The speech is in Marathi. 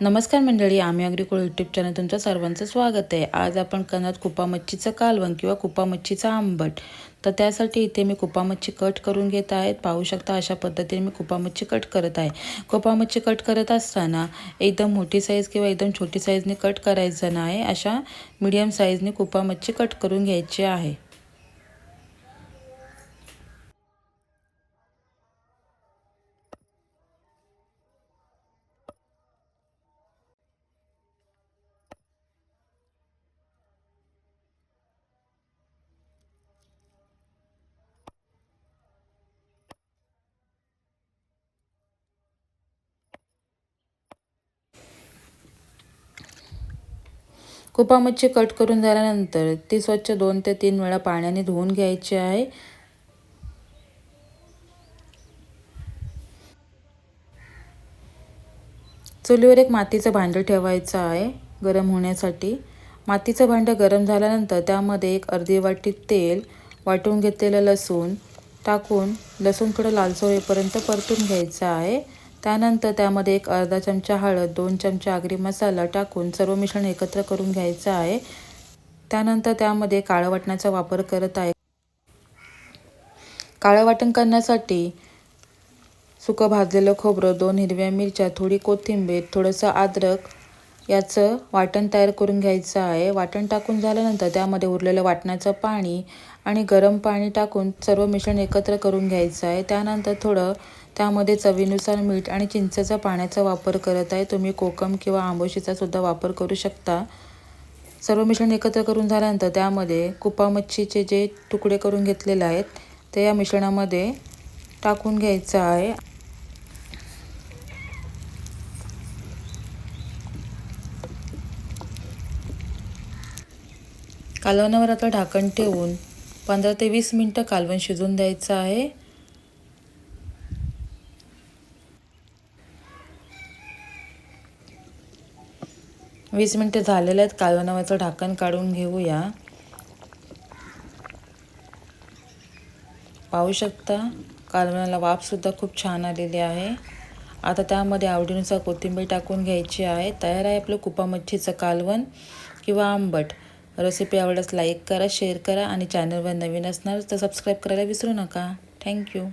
नमस्कार मंडळी आम्ही अग्रिकोळ यूट्यूब चॅनल तुमचं सर्वांचं स्वागत आहे. आज आपण करणार कुपा मच्छीचं कालवण किंवा कुपा मच्छीचा आंबट. तर त्यासाठी इथे मी कुपा मच्छी कट करून घेत आहेत पाहू शकता अशा पद्धतीने मी कुपा मच्छी कट करत आहे. कुपा मच्छी कट करत असताना एकदम मोठी साईज किंवा एकदम छोटी साईजने कट करायचं नाही. अशा मीडियम साईजने कुपा मच्छी कट करून घ्यायची आहे. कुपा मच्छी कट करून झाल्यानंतर ती स्वच्छ दोन ते तीन वेळा पाण्याने धुवून घ्यायची आहे. चुलीवर एक मातीचं भांडं ठेवायचं आहे गरम होण्यासाठी. मातीचं भांडं गरम झाल्यानंतर त्यामध्ये एक अर्धी वाटी तेल वाटून घेतलेलं लसूण टाकून लसूण थोडं लालसर होईपर्यंत परतून घ्यायचं आहे. त्यानंतर त्यामध्ये एक अर्धा चमचा हळद दोन चमचा आगरी मसाला टाकून सर्व मिश्रण एकत्र करून घ्यायचं आहे. त्यानंतर त्यामध्ये काळं वाटणाचा वापर करत आहे. काळं वाटण करण्यासाठी सुकं भाजलेलं खोबरं दोन हिरव्या मिरच्या थोडी कोथिंबीर थोडंसं अद्रक याचं वाटण तयार करून घ्यायचं आहे. वाटण टाकून झाल्यानंतर त्यामध्ये उरलेलं वाटण्याचं पाणी आणि गरम पाणी टाकून सर्व मिश्रण एकत्र करून घ्यायचं आहे. त्यानंतर थोडं त्यामध्ये चवीनुसार मीठ आणि चिंचेचा पाण्याचा वापर करत आहे. तुम्ही कोकम किंवा आंबोशीचा सुद्धा वापर करू शकता. सर्व मिश्रण एकत्र करून झाल्यानंतर त्यामध्ये कुपा मच्छीचे जे तुकडे करून घेतलेले आहेत ते या मिश्रणामध्ये टाकून घ्यायचं आहे. कालवणावर आता ढाकण ठेवून पंधरा ते वीस मिनटं कालवण शिजवून द्यायचं आहे. वीस मिनटं झालेले आहेत. कालवणावरचं ढाकण काढून घेऊया. पाहू शकता कालवणाला वाफसुद्धा खूप छान आलेली आहे. आता त्यामध्ये आवडीनुसार कोथिंबीर टाकून घ्यायची आहे. तयार आहे आपलं कुपा मच्छीचं कालवण किंवा आंबट. रेसिपी आवडल्यास लाईक करा शेअर करा आणि चॅनलवर नवीन असणार तर सबस्क्राईब करायला विसरू नका. थँक्यू.